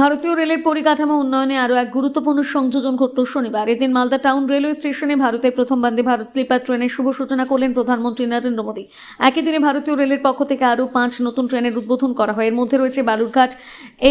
ভারতীয় রেলের পরিকাঠামো উন্নয়নে আরও এক গুরুত্বপূর্ণ সংযোজন ঘটল শনিবার। এদিন মালদা টাউন রেলওয়ে স্টেশনে ভারতের প্রথম বন্দে ভারত স্লিপার ট্রেনের শুভ সূচনা করলেন প্রধানমন্ত্রী নরেন্দ্র মোদী। একই দিনে ভারতীয় রেলের পক্ষ থেকে আরও পাঁচ নতুন ট্রেনের উদ্বোধন করা হয়। এর মধ্যে রয়েছে Balurghat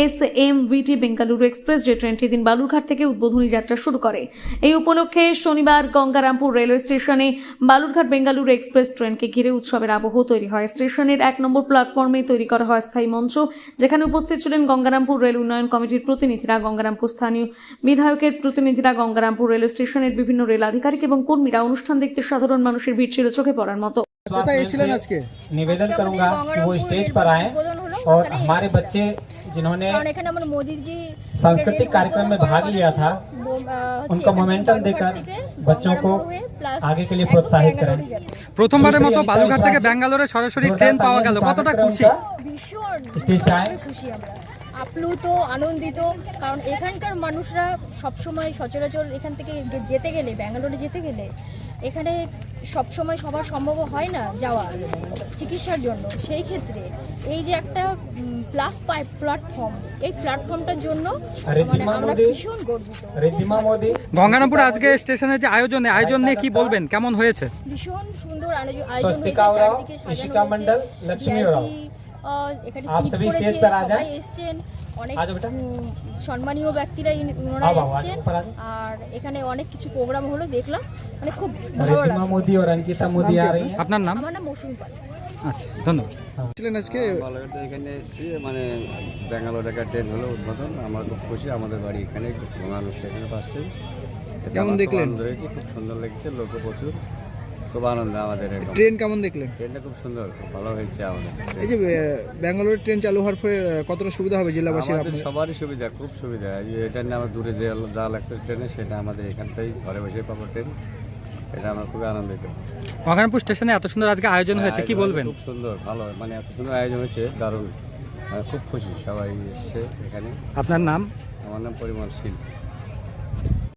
S M VT Bengaluru express, যে ট্রেনটি দিন বালুরঘাট থেকে উদ্বোধনী যাত্রা শুরু করে। এই উপলক্ষে শনিবার গঙ্গারামপুর রেলওয়ে স্টেশনে বালুরঘাট বেঙ্গালুরু এক্সপ্রেস ট্রেনকে ঘিরে উৎসবের আবহ তৈরি হয়। স্টেশনের এক নম্বর প্ল্যাটফর্মে তৈরি করা হয় স্থায়ী মঞ্চ, যেখানে উপস্থিত ছিলেন গঙ্গারামপুর রেল উন্নয়ন কমিটির প্রতিনিধিরা গঙ্গারামপুর স্থানীয় বিধায়কের প্রতিনিধিরা গঙ্গারামপুর রেল স্টেশনের বিভিন্ন রেল আধিকারিক এবং কর্মীরা অনুষ্ঠান দেখতে সাধারণ মানুষের ভিড় ছিল চোখে পড়ার মতো কোথায় এসেছিলেন আজকে निवेदन करूंगा कि वो स्टेज पर आए और हमारे बच्चे जिन्होंने কারণ এখানে আমার মোদিজি सांस्कृतिक कार्यक्रम में भाग लिया था उनका मोमेंटम देकर बच्चों को आगे के लिए प्रोत्साहित करें প্রথমবারের মতো दूसरी বালুঘাট থেকে उल्लास ব্যাঙ্গালোরে সরাসরি जोरदार ট্রেন পাওয়া तालियों গেল से কতটা स्वागत খুশি करूंगा। ভীষণ স্টেজ টায়। ভীষণভাবে খুশি আমরা আপ্লুত আনন্দিত কারণ এখানকার মানুষরা সবসময় সচরাচর এখান থেকে যেতে গেলে ব্যাঙ্গালোরে যেতে গেলে এখানে সবসময় সবার সম্ভব হয় না যাওয়া চিকিৎসার জন্য। সেই ক্ষেত্রে এই যে একটা প্লাস পাইপ প্ল্যাটফর্ম এই প্ল্যাটফর্মটার জন্য মানে আমরা ভীষণ গর্বিত। গঙ্গারামপুর আজকে স্টেশনের যে আয়োজনে আয়োজন নিয়ে কি বলবেন? কেমন হয়েছে? ভীষণ সুন্দর আয়োজন হয়েছে হয়েছে। এখানে সিট করেছে সবাই এসছেন। অনেক সম্মানীয় ব্যক্তিরা ওনারা এসছেন। আর এখানে অনেক কিছু প্রোগ্রাম হলো দেখলাম। মানে খুব ভালো লাগল। আপনার? নাম? আমার নাম মৌসুমী পাল। আচ্ছা হ্যাঁ, এখানে মানে ব্যাঙ্গালোর হলো আমার খুব খুশি আমাদের বাড়ি এখানে কেমন খুব সুন্দর প্রচুর। খুব আনন্দ আমাদের ট্রেন কেমন দেখলেন? ট্রেনটা খুব সুন্দর খুব ভালো হয়েছে আমাদের। এই যে ট্রেন চালু হওয়ার ফলে আহ, কতটা সুবিধা হবে জেলাবাসীর আমাদের আপনাদের সবারই সুবিধা খুব সুবিধা। এই যে এটা নিয়ে আমার দূরে যে যা লাগতো ট্রেনে সেটা আমাদের এখানটাই ঘরে বসে পাবো ট্রেন। এটা আমরা খুবই আনন্দিত। গঙ্গারামপুর স্টেশনে এত সুন্দর আজকে আয়োজন হয়েছে কি বলবেন? খুব সুন্দর ভালো মানে এত সুন্দর আয়োজন হয়েছে দারুণ। আমি খুব খুশি সবাই এসছে এখানে। আপনার নাম? আমার নাম পরিমল শীল।